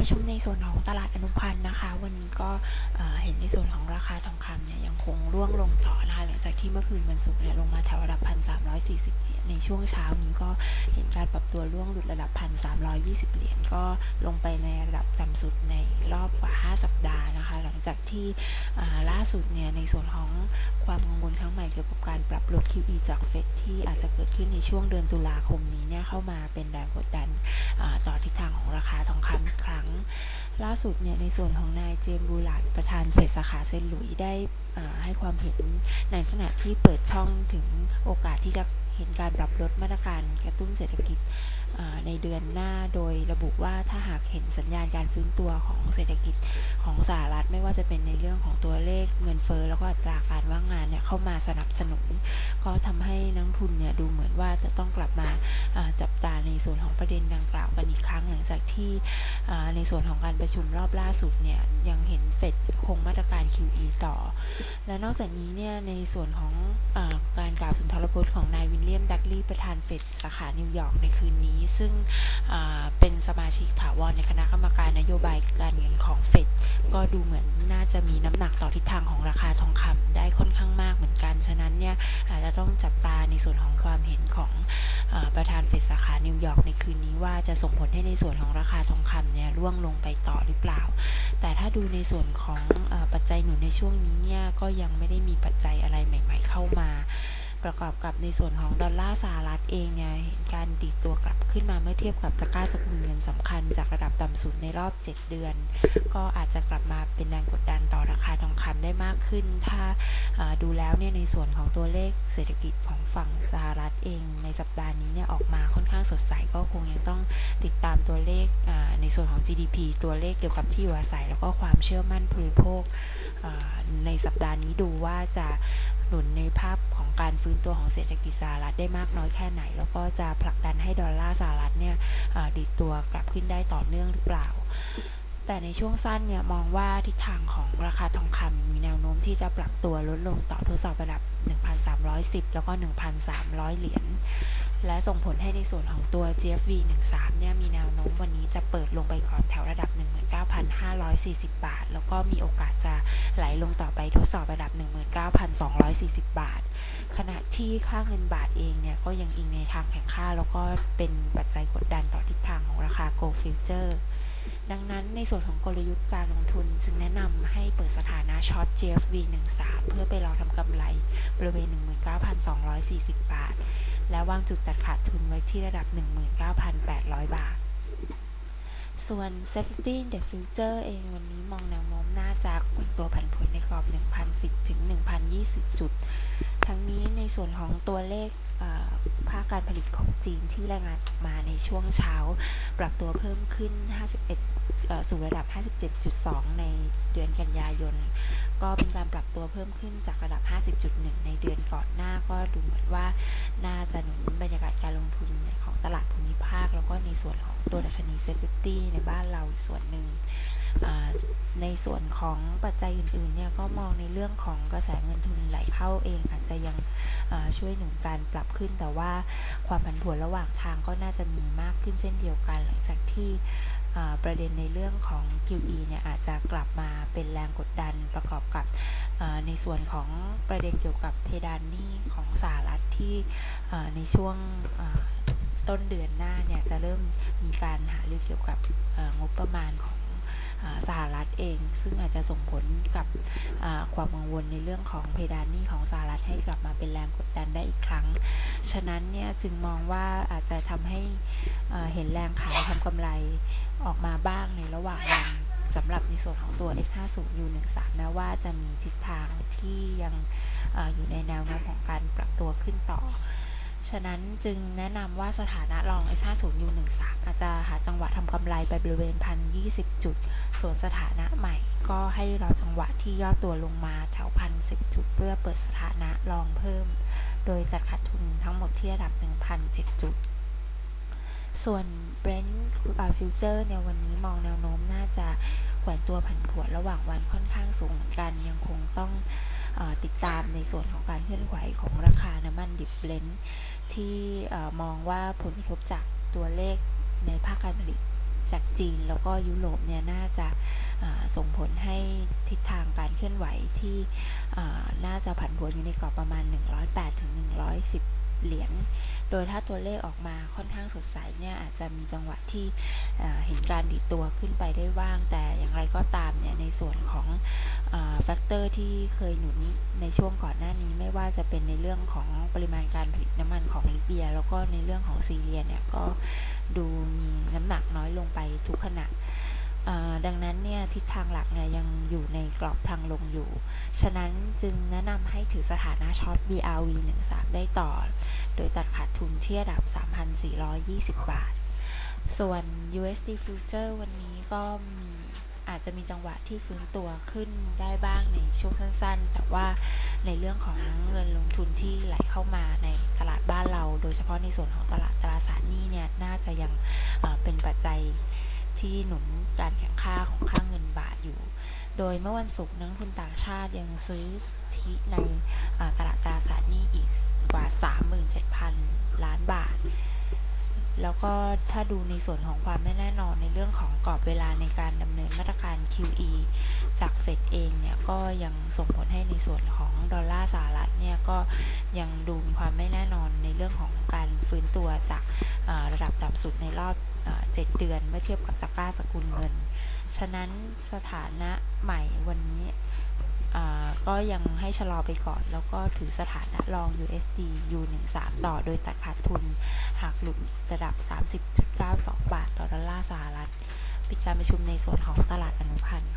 ประชุมในส่วนของตลาดอนุพันธ์นะคะ วันนี้ก็เห็นในส่วนของราคาทองคำเนี่ยยังคงร่วงลงต่อนะคะหลังจากที่เมื่อคืนวันศุกร์เนี่ยลงมาแถวระดับ1,340เหรียญในช่วงเช้านี้ก็เห็นการปรับตัวร่วงหลุดระดับ1,320เหรียญก็ลงไปในระดับต่ำสุดในรอบกว่า5สัปดาห์นะคะ หลังจากที่ล่าสุดเนี่ยในส่วนของความกังวลครั้งใหม่เกี่ยวกับการปรับลด QE จากเฟดที่อาจจะเกิดขึ้นในช่วงเดือนตุลาคมนี้เนี่ยเข้ามาเป็นแรงกดดันต่อทิศทางของราคาทองคำอีกครั้งล่าสุดเนี่ยในส่วนของนายเจมส์บูลาร์ดประธานเฟดสาขาเซนต์หลุยส์ได้ให้ความเห็นในลักษณะที่เปิดช่องถึงโอกาสที่จะเห็นการปรับลดมาตรการกระตุ้นเศรษฐกิจในเดือนหน้าโดยระบุว่าถ้าหากเห็นสัญญาณการฟื้นตัวของเศรษฐกิจของสหรัฐไม่ว่าจะเป็นในเรื่องของตัวเลข เงินเฟ้อแล้วก็อัตราการว่างงานเนี่ยเข้ามาสนับสนุน ก็ทำให้นักทุนเนี่ยดูเหมือนว่าจะต้องกลับมาจับตาในส่วนของประเด็นดังกล่าวกันอีกครั้งหลังจากที่ในส่วนของการประชุมรอบล่าสุดเนี่ยยังเห็นเฟดคงมาตรการ QE ต่อ และนอกจากนี้เนี่ยในส่วนของอการกล่าวสุนทรพจน์ของนายวิลเลียมดักลีย์ประธานเฟดสาขานิวยอร์กในคืนนี้ ซึ่งเป็นสมาชิกถาวรในคณะกรรมการนโยบายการเงินของเฟดก็ดูเหมือนน่าจะมีน้ำหนักต่อทิศทางของราคาทองคำได้ค่อนข้างมากเหมือนกัน ฉะนั้นเนี่ยอาจจะต้องจับตาในส่วนของความเห็นของอประธานเฟดสาขานิวยอร์กในคืนนี้ว่าจะส่งผลให้ในส่วนของราคาทองคำเนี่ยร่วงลงไปต่อหรือเปล่า แต่ถ้าดูในส่วนของอปัจจัยหนุนในช่วงนี้เนี่ยก็ยังไม่ได้มีปัจจัยอะไรใหม่ ๆ เข้ามา ประกอบกับในส่วนของดอลลาร์สหรัฐเองเนี่ยเห็นการดีดตัวกลับขึ้นมาเมื่อเทียบกับตะกร้าสกุลเงินสำคัญจากระดับต่ำสุดในรอบ 7 เดือน ก็อาจจะกลับมาเป็นแรงกดดันต่อราคาทองคำได้มากขึ้น ถ้าดูแล้วเนี่ยในส่วนของตัวเลขเศรษฐกิจของฝั่งสหรัฐเอง ในสัปดาห์นี้เนี่ยออกมาค่อนข้างสดใสก็คงยังต้องติดตามตัวเลขในส่วนของ GDP ตัวเลขเกี่ยวกับที่อยู่อาศัย แล้วก็ความเชื่อมั่นผู้บริโภคในสัปดาห์นี้ดูว่าจะ หนุนในภาพของการฟื้นตัวของเศรษฐกิจสหรัฐได้มากน้อยแค่ไหน แล้วก็จะผลักดันให้ดอลลาร์สหรัฐเนี่ยดีตัวกลับขึ้นได้ต่อเนื่องหรือเปล่า แต่ในช่วงสั้นเนี่ยมองว่าทิศทางของราคาทองคำมีแนวโน้มที่จะปรับตัวลดลงต่อทดสอบระดับ 1,310 แล้วก็ 1,300 เหรียญ และส่งผลให้ในส่วนของตัว GFV 13 เนี่ยมีแนวโน้มวันนี้จะเปิดลงไปก่อนแถวระดับ 19,540 บาท แล้วก็มีโอกาสจะไหลลงต่อไปทดสอบระดับ 19,240 บาท ขณะที่ค่าเงินบาทเองเนี่ยก็ยังอิงในทางแข่งค่า แล้วก็เป็นปัจจัยกดดันต่อทิศทางของราคา Gold Future ดังนั้นในส่วนของกลยุทธ์การลงทุน จึงแนะนำให้เปิดสถานะช็อต GFV 13เพื่อไปรอทำกำไรบริเวณ 19,240 บาท และวางจุดตัดขาดทุนไว้ที่ระดับ 19,800 บาท ส่วน Safety Index Future เองวันนี้มองแนวโน้มน่าจะแกว่งตัวผันผวนในกรอบ 1,010ถึง1,020 จุด ทั้งนี้ในส่วนของตัวเลขภาคการผลิตของจีนที่รายงานออกมาในช่วงเช้า ปรับตัวเพิ่มขึ้น 51เอ่อสู่ระดับ 57.2 ในเดือนกันยายน ก็เป็นการปรับตัวเพิ่มขึ้นจากระดับ 50.1 ในเดือนก่อนหน้าก็ดูเหมือนว่าน่าจะหนุนบรรยากาศการลงทุนของตลาดภูมิภาค แล้วก็ในส่วนของตัวดัชนีเซฟตี้ในบ้านเราส่วนหนึ่ง ในส่วนของปัจจัยอื่นๆเนี่ยก็มองในเรื่องของกระแสเงินทุนไหลเข้าเอง อาจจะยังช่วยหนุนการปรับขึ้น แต่ว่าความผันผวนระหว่างทางก็น่าจะมีมากขึ้นเช่นเดียวกัน หลังจากที่ประเด็นในเรื่องของ QE เนี่ยอาจจะกลับมาเป็นแรงกดดันประกอบกับในส่วนของประเด็นเกี่ยวกับเพดานหนี้ของสหรัฐที่ในช่วงต้นเดือนหน้าเนี่ยจะเริ่มมีการหารือเกี่ยวกับงบประมาณของ สหรัฐเอง ซึ่งอาจจะส่งผลกับความกังวลในเรื่องของเพดานหนี้ของสหรัฐให้กลับมาเป็นแรงกดดันได้อีกครั้ง ฉะนั้นเนี่ยจึงมองว่าอาจจะทำให้เห็นแรงขายทำกำไรออกมาบ้างในระหว่างวันสำหรับในส่วนของตัว S50 U13 แม้ว่าจะมีทิศทางที่ยังออยู่ในแนวโน้มของการปรับตัวขึ้นต่อ ฉะนั้นจึงแนะนำว่าสถานะรอง S50 U13 อาจจะหาจังหวะทำกำไรไปบริเวณ 1,020 จุด ส่วนสถานะใหม่ก็ให้รอจังหวะที่ย่อตัวลงมาแถวพันสิบจุด เพื่อเปิดสถานะรองเพิ่ม โดยจัดขาดทุนทั้งหมดที่ระดับ 1,007 จุด ส่วน Brent Crude Oil Future ในวันนี้มองแนวโน้มน่าจะแขวนตัวผันผวนระหว่างวันค่อนข้างสูงเหมือนกันยังคงต้องอติดตามในส่วนของการเคลื่อนไหวของราคาน้ำมันดิบเบลนท์ที่มองว่าผลกระทบจากตัวเลขในภาคการผลิตจากจีนแล้วก็ยุโรปเนี่ยน่าจะส่งผลให้ทิศทางการเคลื่อนไหวที่น่าจะผันผวนอยู่ในกรอบประมาณ 108ถึง110 เหรียญ โดยถ้าตัวเลขออกมาค่อนข้างสดใสเนี่ยอาจจะมีจังหวะที่เห็นการดีดตัวขึ้นไปได้บ้าง แต่อย่างไรก็ตามเนี่ยในส่วนของแฟกเตอร์ที่เคยหนุนในช่วงก่อนหน้านี้ไม่ว่าจะเป็นในเรื่องของปริมาณการผลิตน้ำมันของลิเบีย แล้วก็ในเรื่องของซีเรียเนี่ยก็ดูมีน้ำหนักน้อยลงไปทุกขณะ ดังนั้นเนี่ยทิศทางหลักเนี่ยยังอยู่ในกรอบทางลงอยู่ ฉะนั้นจึงแนะนำให้ถือสถานะช็อต BRV 13ได้ต่อ โดยตัดขาดทุนที่ระดับ 3,420 บาท ส่วน USD Future วันนี้ก็มีอาจจะมีจังหวะที่ฟื้นตัวขึ้นได้บ้างในช่วงสั้นๆ แต่ว่าในเรื่องของเงินลงทุนที่ไหลเข้ามาในตลาดบ้านเรา โดยเฉพาะในส่วนของตลาดตราสารหนี้เนี่ยน่าจะยังเอ่อเป็นปัจจัย ที่หนุนการแข่งข้าของค่าเงินบาทอยู่ โดยเมื่อวันศุกร์นักทุนต่างชาติยังซื้อสุทธิในตลาดตราสารหนี้อีกกว่า 37,000 ล้านบาท แล้วก็ถ้าดูในส่วนของความไม่แน่นอนในเรื่องของกรอบเวลาในการดำเนินมาตรการ QE จากเฟดเองเนี่ยก็ยังส่งผลให้ในส่วนของดอลลาร์สหรัฐเนี่ยก็ยังดูมีความไม่แน่นอนในเรื่องของการฟื้นตัวจากระดับต่ำสุดในรอบ 7 เดือนเมื่อเทียบกับตะกร้าสกุลเงิน ฉะนั้นสถานะใหม่วันนี้ก็ยังให้ชะลอไปก่อน แล้วก็ถือสถานะรอง USD U13 ต่อโดยตัดขาดทุน หากหลุดระดับ 30.92 บาทต่อดอลลาร์สหรัฐ ปิดการประชุมในส่วนของตลาดอนุพันธ์